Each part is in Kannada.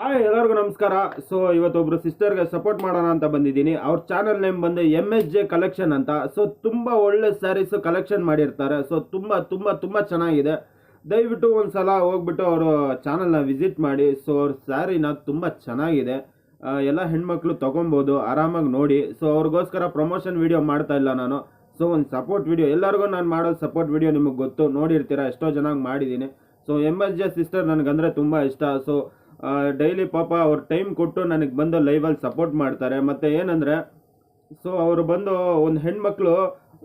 ಹಾಯ್, ಎಲ್ಲರಿಗೂ ನಮಸ್ಕಾರ. ಸೊ ಇವತ್ತೊಬ್ರು ಸಿಸ್ಟರ್ಗೆ ಸಪೋರ್ಟ್ ಮಾಡೋಣ ಅಂತ ಬಂದಿದ್ದೀನಿ. ಅವ್ರ ಚಾನಲ್ ನೇಮ್ ಬಂದು ಎಂ ಎಸ್ ಜೆ ಕಲೆಕ್ಷನ್ ಅಂತ. ಸೊ ತುಂಬ ಒಳ್ಳೆ ಸ್ಯಾರೀಸು ಕಲೆಕ್ಷನ್ ಮಾಡಿರ್ತಾರೆ. ಸೊ ತುಂಬ ತುಂಬ ತುಂಬ ಚೆನ್ನಾಗಿದೆ. ದಯವಿಟ್ಟು ಒಂದು ಸಲ ಹೋಗ್ಬಿಟ್ಟು ಅವರು ಚಾನಲ್ನ ವಿಸಿಟ್ ಮಾಡಿ. ಸೊ ಅವ್ರ ಸ್ಯಾರಿನ ತುಂಬ ಚೆನ್ನಾಗಿದೆ. ಎಲ್ಲ ಹೆಣ್ಮಕ್ಳು ತೊಗೊಬೋದು. ಆರಾಮಾಗಿ ನೋಡಿ. ಸೊ ಅವ್ರಿಗೋಸ್ಕರ ಪ್ರಮೋಷನ್ ವಿಡಿಯೋ ಮಾಡ್ತಾ ಇಲ್ಲ ನಾನು. ಸೊ ಒಂದು ಸಪೋರ್ಟ್ ವೀಡಿಯೋ ಎಲ್ಲರಿಗೂ ನಾನು ಮಾಡೋದು ಸಪೋರ್ಟ್ ವಿಡಿಯೋ ನಿಮಗೆ ಗೊತ್ತು. ನೋಡಿರ್ತೀರ? ಎಷ್ಟೋ ಚೆನ್ನಾಗಿ ಮಾಡಿದ್ದೀನಿ. So M S J sister ನನಗಂದರೆ ತುಂಬ ಇಷ್ಟ. ಸೊ ಡೈಲಿ ಪಾಪ ಅವ್ರು ಟೈಮ್ ಕೊಟ್ಟು ನನಗೆ ಬಂದು ಲೈವಲ್ಲಿ ಸಪೋರ್ಟ್ ಮಾಡ್ತಾರೆ. ಮತ್ತು ಏನಂದರೆ ಸೊ ಅವರು ಬಂದು ಒಂದು ಹೆಣ್ಮಕ್ಳು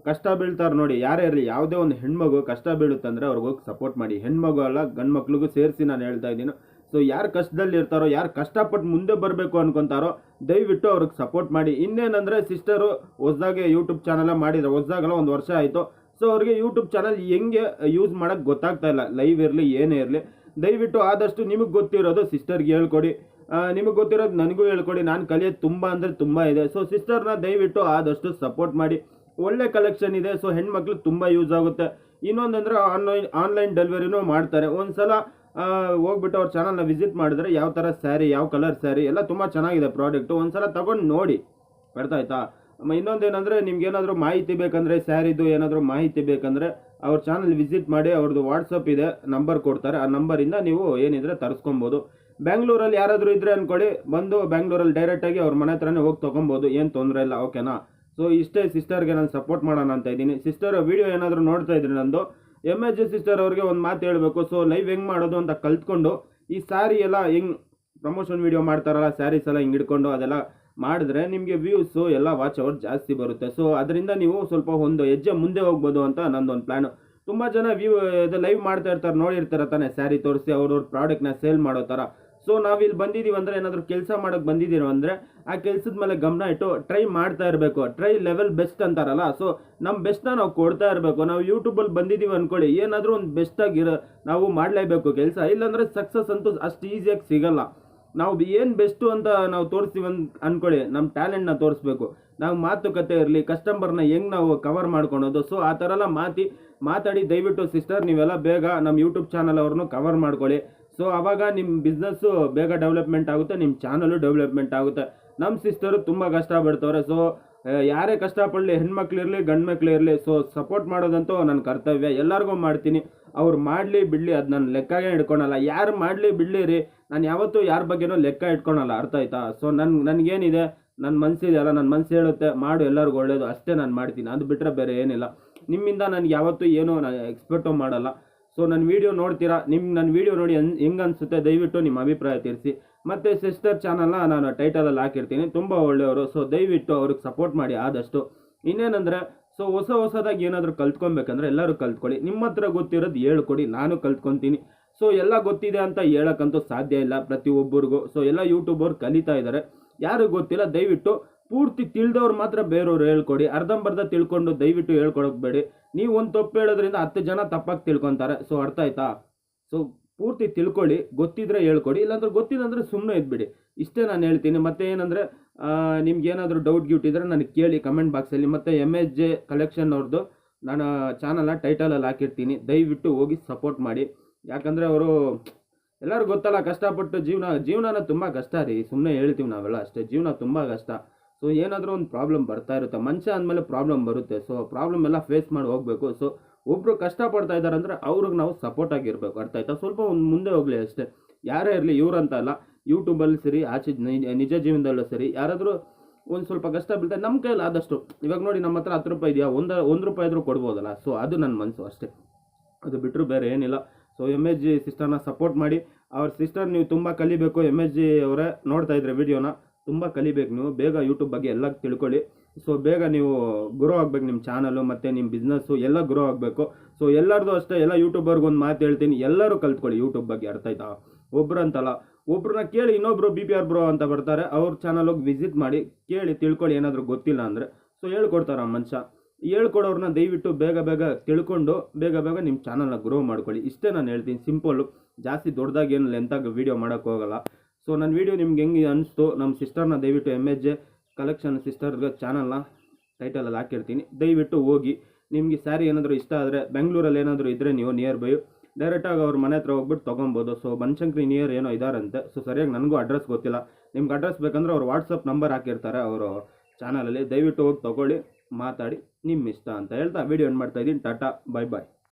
ಕಷ್ಟ ಬೀಳ್ತಾರೆ ನೋಡಿ, ಯಾರೇ ಇರಲಿ, ಯಾವುದೇ ಒಂದು ಹೆಣ್ಮಗು ಕಷ್ಟ ಬೀಳುತ್ತಂದರೆ ಅವ್ರಿಗೆ ಹೋಗಿ ಸಪೋರ್ಟ್ ಮಾಡಿ. ಹೆಣ್ಮಗು ಅಲ್ಲ ಗಂಡು ಮಕ್ಳಿಗೂ ಸೇರಿಸಿ ನಾನು ಹೇಳ್ತಾ ಇದ್ದೀನಿ. ಸೊ ಯಾರು ಕಷ್ಟದಲ್ಲಿರ್ತಾರೋ ಯಾರು ಕಷ್ಟಪಟ್ಟು ಮುಂದೆ ಬರಬೇಕು ಅನ್ಕೊತಾರೋ, ದಯವಿಟ್ಟು ಅವ್ರಿಗೆ ಸಪೋರ್ಟ್ ಮಾಡಿ. ಇನ್ನೇನಂದರೆ ಸಿಸ್ಟರು ಹೊಸ್ದಾಗೆ ಯೂಟ್ಯೂಬ್ ಚಾನಲ ಮಾಡಿದ್ರು. ಹೊಸ್ದಾಗಲ್ಲ ಒಂದು ವರ್ಷ ಆಯಿತು. ಸೊ ಅವ್ರಿಗೆ ಯೂಟ್ಯೂಬ್ ಚಾನಲ್ ಹೆಂಗೆ ಯೂಸ್ ಮಾಡೋಕ್ಕೆ ಗೊತ್ತಾಗ್ತಾ ಇಲ್ಲ. ಲೈವ್ ಇರಲಿ, ಏನೇ ಇರಲಿ. ದಯವಿಟ್ಟು ಆದಷ್ಟು ನಿಮಗೆ ಗೊತ್ತಿರೋದು ಸಿಸ್ಟರ್ಗೆ ಹೇಳ್ಕೊಡಿ. ನಿಮಗೆ ಗೊತ್ತಿರೋದು ನನಗೂ ಹೇಳ್ಕೊಡಿ. ನಾನು ಕಲಿಯೋದು ತುಂಬ ಅಂದರೆ ತುಂಬ ಇದೆ. ಸೊ ಸಿಸ್ಟರ್ನ ದಯವಿಟ್ಟು ಆದಷ್ಟು ಸಪೋರ್ಟ್ ಮಾಡಿ. ಒಳ್ಳೆ ಕಲೆಕ್ಷನ್ ಇದೆ. ಸೊ ಹೆಣ್ಮಕ್ಳು ತುಂಬ ಯೂಸ್ ಆಗುತ್ತೆ. ಇನ್ನೊಂದಂದರೆ ಆನ್ಲೈನ್ ಆನ್ಲೈನ್ ಡೆಲಿವರಿನೂ ಮಾಡ್ತಾರೆ. ಒಂದು ಸಲ ಹೋಗ್ಬಿಟ್ಟು ಅವ್ರ ಚಾನಲ್ನ ವಿಸಿಟ್ ಮಾಡಿದ್ರೆ ಯಾವ ಥರ ಸ್ಯಾರಿ ಯಾವ ಕಲರ್ ಸ್ಯಾರಿ ಎಲ್ಲ ತುಂಬ ಚೆನ್ನಾಗಿದೆ ಪ್ರಾಡಕ್ಟು ಒಂದು ಸಲ ತೊಗೊಂಡು ನೋಡಿ. ಬರ್ತಾಯ್ತಾ ಇನ್ನೊಂದೇನಂದ್ರೆ ನಿಮ್ಗೆ ಏನಾದರೂ ಮಾಹಿತಿ ಬೇಕಂದರೆ ಸ್ಯಾರಿದು ಏನಾದರೂ ಮಾಹಿತಿ ಬೇಕಂದ್ರೆ ಅವ್ರ ಚಾನಲ್ ವಿಸಿಟ್ ಮಾಡಿ ಅವ್ರದ್ದು ವಾಟ್ಸಪ್ ಇದೆ ನಂಬರ್ ಕೊಡ್ತಾರೆ. ಆ ನಂಬರಿಂದ ನೀವು ಏನಿದ್ರೆ ತರಿಸ್ಕೊಬೋದು. ಬ್ಯಾಂಗ್ಳೂರಲ್ಲಿ ಯಾರಾದರೂ ಇದ್ರೆ ಅಂದ್ಕೊಳ್ಳಿ ಬಂದು ಬ್ಯಾಂಗ್ಳೂರಲ್ಲಿ ಡೈರೆಕ್ಟಾಗಿ ಅವ್ರ ಮನೆ ಹತ್ರನೇ ಹೋಗಿ ತೊಗೊಬೋದು, ಏನು ತೊಂದರೆ ಇಲ್ಲ ಓಕೆನಾ ಸೊ ಇಷ್ಟೇ ಸಿಸ್ಟರ್ಗೆ ನಾನು ಸಪೋರ್ಟ್ ಮಾಡೋಣ ಅಂತ ಇದ್ದೀನಿ. ಸಿಸ್ಟರ್ ವೀಡಿಯೋ ಏನಾದರೂ ನೋಡ್ತಾ ಇದ್ರಿ ನಂದು? ಎಂ ಎಚ್ ಸಿಸ್ಟರ್ ಅವ್ರಿಗೆ ಒಂದು ಮಾತು ಹೇಳಬೇಕು. ಸೊ ಲೈವ್ ಹೆಂಗೆ ಮಾಡೋದು ಅಂತ ಕಲ್ತ್ಕೊಂಡು, ಈ ಸ್ಯಾರಿ ಎಲ್ಲ ಹೆಂಗೆ ಪ್ರಮೋಷನ್ ವೀಡಿಯೋ ಮಾಡ್ತಾರಲ್ಲ ಸ್ಯಾರೀಸ್ ಎಲ್ಲ ಹಿಂಗೆ ಹಿಡ್ಕೊಂಡು ಅದೆಲ್ಲ ಮಾಡಿದ್ರೆ ನಿಮಗೆ ವ್ಯೂಸು ಎಲ್ಲ ವಾಚ್ ಅವರ್ ಜಾಸ್ತಿ ಬರುತ್ತೆ. ಸೊ ಅದರಿಂದ ನೀವು ಸ್ವಲ್ಪ ಒಂದು ಹೆಜ್ಜೆ ಮುಂದೆ ಹೋಗ್ಬೋದು ಅಂತ ನಂದೊಂದು ಪ್ಲ್ಯಾನು ತುಂಬ ಜನ ವ್ಯೂ ಇದು ಲೈವ್ ಮಾಡ್ತಾ ಇರ್ತಾರೆ, ನೋಡಿರ್ತಾರೆ ತಾನೆ ಸ್ಯಾರಿ ತೋರಿಸಿ, ಅವ್ರವ್ರ ಪ್ರಾಡಕ್ಟ್ನ ಸೇಲ್ ಮಾಡೋ ಥರ. ಸೊ ನಾವು ಇಲ್ಲಿ ಬಂದಿದ್ದೀವಿ ಅಂದರೆ ಏನಾದರೂ ಕೆಲಸ ಮಾಡೋಕ್ಕೆ ಬಂದಿದ್ದೀರೋ ಅಂದರೆ, ಆ ಕೆಲಸದ ಮೇಲೆ ಗಮನ ಇಟ್ಟು ಟ್ರೈ ಮಾಡ್ತಾ ಇರಬೇಕು. ಟ್ರೈ ಲೆವೆಲ್ ಬೆಸ್ಟ್ ಅಂತಾರಲ್ಲ ಸೊ ನಮ್ಮ ಬೆಸ್ಟ್ನ ನಾವು ಕೊಡ್ತಾ ಇರಬೇಕು. ನಾವು ಯೂಟ್ಯೂಬಲ್ಲಿ ಬಂದಿದ್ದೀವಿ ಅಂದ್ಕೊಳ್ಳಿ ಏನಾದರೂ ಒಂದು ಬೆಸ್ಟಾಗಿರೋ ನಾವು ಮಾಡಲೇಬೇಕು ಕೆಲಸ. ಇಲ್ಲಾಂದರೆ ಸಕ್ಸಸ್ ಅಂತೂ ಅಷ್ಟು ಈಸಿಯಾಗಿ ಸಿಗಲ್ಲ. ನಾವು ಏನು ಬೆಸ್ಟು ಅಂತ ನಾವು ತೋರಿಸ್ತೀವಿ ಅಂತ ಅಂದ್ಕೊಳ್ಳಿ ನಮ್ಮ ಟ್ಯಾಲೆಂಟ್ನ ತೋರಿಸ್ಬೇಕು. ನಾವು ಮಾತುಕತೆ ಇರಲಿ ಕಸ್ಟಮರ್ನ ಹೆಂಗೆ ನಾವು ಕವರ್ ಮಾಡ್ಕೊಳೋದು ಸೊ ಆ ಥರ ಎಲ್ಲ ಮಾತಿ, ಮಾತಾಡಿ, ದಯವಿಟ್ಟು ಸಿಸ್ಟರ್ ನೀವೆಲ್ಲ ಬೇಗ ನಮ್ಮ ಯೂಟ್ಯೂಬ್ ಚಾನಲ್ ಅವ್ರನ್ನೂ ಕವರ್ ಮಾಡ್ಕೊಳ್ಳಿ. ಸೊ ಆವಾಗ ನಿಮ್ಮ ಬಿಸ್ನೆಸ್ಸು ಬೇಗ ಡೆವಲಪ್ಮೆಂಟ್ ಆಗುತ್ತೆ ನಿಮ್ಮ ಚಾನಲು ಡೆವಲಪ್ಮೆಂಟ್ ಆಗುತ್ತೆ. ನಮ್ಮ ಸಿಸ್ಟರು ತುಂಬ ಕಷ್ಟಪಡ್ತವ್ರೆ ಸೊ ಯಾರೇ ಕಷ್ಟಪಡಲಿ, ಹೆಣ್ಮಕ್ಳಿರಲಿ ಗಂಡು ಮಕ್ಳು ಇರಲಿ ಸೊ ಸಪೋರ್ಟ್ ಮಾಡೋದಂತೂ ನನ್ನ ಕರ್ತವ್ಯ. ಎಲ್ಲರಿಗೂ ಮಾಡ್ತೀನಿ. ಅವ್ರು ಮಾಡಲಿ ಬಿಡಲಿ, ಅದು ನಾನು ಲೆಕ್ಕಗೆ ಇಟ್ಕೊಳಲ್ಲ ಯಾರು ಮಾಡಲಿ ಬಿಡಲಿ ರೀ? ನಾನು ಯಾವತ್ತೂ ಯಾರ ಬಗ್ಗೆನೂ ಲೆಕ್ಕ ಇಟ್ಕೊಳಲ್ಲ, ಅರ್ಥ ಆಯ್ತಾ? ಸೊ ನನ್ನ ನನಗೇನಿದೆ ನನ್ನ ಮನಸ್ಸಿದೆಯಲ್ಲ ನನ್ನ ಮನಸ್ಸು ಹೇಳುತ್ತೆ, ಮಾಡು, ಎಲ್ಲರಿಗೂ ಒಳ್ಳೇದು, ಅಷ್ಟೇ ನಾನು ಮಾಡ್ತೀನಿ. ಅದು ಬಿಟ್ಟರೆ ಬೇರೆ ಏನಿಲ್ಲ. ನಿಮ್ಮಿಂದ ನನಗೆ ಯಾವತ್ತೂ ಏನೂ ನಾನು ಎಕ್ಸ್ಪೆಕ್ಟು ಮಾಡಲ್ಲ. ಸೊ ನನ್ನ ವೀಡಿಯೋ ನೋಡ್ತೀರಾ? ನಿಮ್ಮ ನನ್ನ ವೀಡಿಯೋ ನೋಡಿ ಹೆಂಗೆ ಅನಿಸುತ್ತೆ ದಯವಿಟ್ಟು ನಿಮ್ಮ ಅಭಿಪ್ರಾಯ ತಿಳಿಸಿ. ಮತ್ತು ಸಿಸ್ಟರ್ ಚಾನಲ್ನ ನಾನು ಟೈಟಲಲ್ಲಿ ಹಾಕಿರ್ತೀನಿ. ತುಂಬ ಒಳ್ಳೆಯವರು. ಸೊ ದಯವಿಟ್ಟು ಅವ್ರಿಗೆ ಸಪೋರ್ಟ್ ಮಾಡಿ ಆದಷ್ಟು. ಇನ್ನೇನಂದರೆ ಸೊ ಹೊಸ ಹೊಸದಾಗಿ ಏನಾದರೂ ಕಲ್ತ್ಕೊಬೇಕಂದ್ರೆ ಎಲ್ಲರೂ ಕಲ್ತ್ಕೊಳ್ಳಿ. ನಿಮ್ಮ ಹತ್ರ ಗೊತ್ತಿರೋದು ಹೇಳ್ಕೊಡಿ ನಾನು ಕಲ್ತ್ಕೊತೀನಿ. ಸೊ ಎಲ್ಲ ಗೊತ್ತಿದೆ ಅಂತ ಹೇಳೋಕ್ಕಂತೂ ಸಾಧ್ಯ ಇಲ್ಲ ಪ್ರತಿಯೊಬ್ಬರಿಗೂ ಸೊ ಎಲ್ಲ ಯೂಟ್ಯೂಬರ್ ಕಲಿತಾ ಇದ್ದಾರೆ ಯಾರು ಗೊತ್ತಿಲ್ಲ, ದಯವಿಟ್ಟು ಪೂರ್ತಿ ತಿಳಿದವ್ರು ಮಾತ್ರ ಬೇರೆಯವ್ರು ಹೇಳ್ಕೊಡಿ. ಅರ್ಧಂಬರ್ಧ ತಿಳ್ಕೊಂಡು ದಯವಿಟ್ಟು ಹೇಳ್ಕೊಡೋಕ್ಬೇಡಿ ನೀವು ಒಂದು ತಪ್ಪು ಹೇಳೋದ್ರಿಂದ ಹತ್ತು ಜನ ತಪ್ಪಾಗಿ ತಿಳ್ಕೊತಾರೆ. ಸೊ ಅರ್ಥ ಆಯ್ತಾ? ಸೊ ಪೂರ್ತಿ ತಿಳ್ಕೊಳ್ಳಿ. ಗೊತ್ತಿದ್ರೆ ಹೇಳ್ಕೊಡಿ. ಇಲ್ಲಾಂದ್ರೆ ಗೊತ್ತಿದೆ ಅಂದರೆ ಸುಮ್ಮನೆ ಇದ್ಬಿಡಿ. ಇಷ್ಟೇ ನಾನು ಹೇಳ್ತೀನಿ. ಮತ್ತೆ ಏನಂದರೆ ನಿಮ್ಗೆ ಏನಾದರೂ ಡೌಟ್ ಗ್ಯೂಟ್ ಇದ್ದರೆ ನನಗೆ ಕೇಳಿ ಕಮೆಂಟ್ ಬಾಕ್ಸಲ್ಲಿ ಮತ್ತು ಎಂ ಎಚ್ ಜೆ ಕಲೆಕ್ಷನ್ ಅವ್ರದ್ದು ನಾನು ಚಾನಲ್ನ ಟೈಟಲಲ್ಲಿ ಹಾಕಿರ್ತೀನಿ. ದಯವಿಟ್ಟು ಹೋಗಿ ಸಪೋರ್ಟ್ ಮಾಡಿ. ಯಾಕಂದರೆ ಅವರು, ಎಲ್ಲರೂ ಗೊತ್ತಲ್ಲ, ಕಷ್ಟಪಟ್ಟು ಜೀವನ, ಜೀವನನ ತುಂಬ ಕಷ್ಟ ರೀ. ಸುಮ್ಮನೆ ಹೇಳ್ತೀವಿ ನಾವೆಲ್ಲ ಅಷ್ಟೇ. ಜೀವನ ತುಂಬ ಕಷ್ಟ. ಸೊ ಏನಾದರೂ ಒಂದು ಪ್ರಾಬ್ಲಮ್ ಬರ್ತಾ ಇರುತ್ತೆ. ಮನುಷ್ಯ ಅಂದಮೇಲೆ ಪ್ರಾಬ್ಲಮ್ ಬರುತ್ತೆ. ಸೊ ಪ್ರಾಬ್ಲಮ್ ಎಲ್ಲ ಫೇಸ್ ಮಾಡಿ ಹೋಗಬೇಕು. ಸೊ ಒಬ್ಬರು ಕಷ್ಟಪಡ್ತಾ ಇದ್ದಾರೆ ಅಂದರೆ ಅವ್ರಿಗೆ ನಾವು ಸಪೋರ್ಟ್ ಆಗಿರಬೇಕು. ಅರ್ಥ ಆಯ್ತಾ? ಸ್ವಲ್ಪ ಒಂದು ಮುಂದೆ ಹೋಗಲಿ ಅಷ್ಟೇ. ಯಾರೇ ಇರಲಿ ಇವ್ರಂತ ಅಲ್ಲ ಯೂಟ್ಯೂಬಲ್ಲಿ ಸರಿ, ಆಚೆ ನಿಜ ಜೀವನದಲ್ಲೂ ಸರಿ, ಯಾರಾದರೂ ಒಂದು ಸ್ವಲ್ಪ ಕಷ್ಟ ಬೀಳ್ತಾರೆ ನಮ್ಮ ಕೈಯಲ್ಲಿ ಆದಷ್ಟು, ಇವಾಗ ನೋಡಿ ನಮ್ಮ ಹತ್ರ ಹತ್ತು ರೂಪಾಯಿ ಇದೆಯಾ, ಒಂದು ಒಂದು ರೂಪಾಯಿ ಆದರೂ ಕೊಡ್ಬೋದಲ್ಲ ಸೊ ಅದು ನನ್ನ ಮನಸ್ಸು ಅಷ್ಟೇ. ಅದು ಬಿಟ್ಟರು ಬೇರೆ ಏನಿಲ್ಲ. ಸೊ ಎಂ ಎಸ್ ಜಿ ಸಿಸ್ಟರ್ನ ಸಪೋರ್ಟ್ ಮಾಡಿ, ಅವ್ರ ಸಿಸ್ಟರ್ ನೀವು ತುಂಬ ಕಲಿಬೇಕು ಎಂ ಎಸ್ ಜಿ ಅವರೇ ನೋಡ್ತಾ ಇದ್ರೆ ವಿಡಿಯೋನ, ತುಂಬ ಕಲಿಬೇಕು ನೀವು, ಬೇಗ ಯೂಟ್ಯೂಬ್ ಬಗ್ಗೆ ಎಲ್ಲ ತಿಳ್ಕೊಳ್ಳಿ. ಸೊ ಬೇಗ ನೀವು ಗ್ರೋ ಆಗಬೇಕು ನಿಮ್ಮ ಚಾನಲು ಮತ್ತು ನಿಮ್ಮ ಬಿಸ್ನೆಸ್ಸು ಎಲ್ಲ ಗ್ರೋ ಆಗಬೇಕು. ಸೊ ಎಲ್ಲರದು ಅಷ್ಟೇ, ಎಲ್ಲ ಯೂಟ್ಯೂಬರ್ಗೊಂದು ಮಾತು ಹೇಳ್ತೀನಿ, ಎಲ್ಲರೂ ಕಲ್ತ್ಕೊಳ್ಳಿ ಯೂಟ್ಯೂಬ್ ಬಗ್ಗೆ, ಅರ್ಥ ಆಯ್ತಾ? ಒಬ್ಬರಂತಲ್ಲ ಒಬ್ರನ್ನ ಕೇಳಿ ಇನ್ನೊಬ್ರು ಬಿ ಪಿ ಆರ್ ಬ್ರೋ ಅಂತ ಬರ್ತಾರೆ, ಅವ್ರ ಚಾನಲ್ ಹೋಗಿ ವಿಸಿಟ್ ಮಾಡಿ ಕೇಳಿ ತಿಳ್ಕೊಳ್ಳಿ, ಏನಾದರೂ ಗೊತ್ತಿಲ್ಲ ಅಂದರೆ. ಸೊ ಹೇಳ್ಕೊಡ್ತಾರೆ ಆ ಮನುಷ್ಯ. ಹೇಳ್ಕೊಡೋರನ್ನ ದಯವಿಟ್ಟು ಬೇಗ ಬೇಗ ತಿಳ್ಕೊಂಡು, ಬೇಗ ಬೇಗ ನಿಮ್ಮ ಚಾನಲ್ನ ಗ್ರೋ ಮಾಡ್ಕೊಳ್ಳಿ. ಇಷ್ಟೇ ನಾನು ಹೇಳ್ತೀನಿ ಸಿಂಪಲ್ಲು ಜಾಸ್ತಿ ದೊಡ್ಡದಾಗಿ ಏನು ಲೆಂತಾಗಿ ವೀಡಿಯೋ ಮಾಡೋಕ್ಕೋಗಲ್ಲ ಸೊ ನನ್ನ ವೀಡಿಯೋ ನಿಮ್ಗೆ ಹೆಂಗೆ ಅನಿಸ್ತು? ನಮ್ಮ ಸಿಸ್ಟರ್ನ ದಯವಿಟ್ಟು ಎಂ ಎಚ್ ಜೆ ಕಲೆಕ್ಷನ್ ಸಿಸ್ಟರ್ಗೆ ಚಾನಲ್ನ ಟೈಟಲಲ್ಲಿ ಹಾಕಿರ್ತೀನಿ. ದಯವಿಟ್ಟು ಹೋಗಿ, ನಿಮಗೆ ಸ್ಯಾರಿ ಏನಾದರೂ ಇಷ್ಟ ಆದರೆ, ಬೆಂಗಳೂರಲ್ಲಿ ಏನಾದರೂ ಇದ್ದರೆ ನೀವು ನಿಯರ್ ಬೈ ಡೈರೆಕ್ಟಾಗಿ ಅವ್ರ ಮನೆ ಹತ್ರ ಹೋಗ್ಬಿಟ್ಟು ತೊಗೊಬೋದು. ಸೊ ಬನಶಂಕರಿ ನಿಯರ್ ಏನೋ ಇದಾರಂತೆ. ಸೊ ಸರಿಯಾಗಿ ನನಗೂ ಅಡ್ರೆಸ್ ಗೊತ್ತಿಲ್ಲ. ನಿಮ್ಗೆ ಅಡ್ರೆಸ್ ಬೇಕಂದ್ರೆ ಅವ್ರು ವಾಟ್ಸಪ್ ನಂಬರ್ ಹಾಕಿರ್ತಾರೆ ಅವರು ಚಾನಲಲ್ಲಿ ದಯವಿಟ್ಟು ಹೋಗಿ ತೊಗೊಳ್ಳಿ, ಮಾತಾಡಿ ನಿಮ್ಮ ಇಷ್ಟ ಅಂತ ಹೇಳ್ತಾ ವಿಡಿಯೋ ಏನು ಮಾಡ್ತಾ ಇದ್ದೀನಿ. Tata bye bye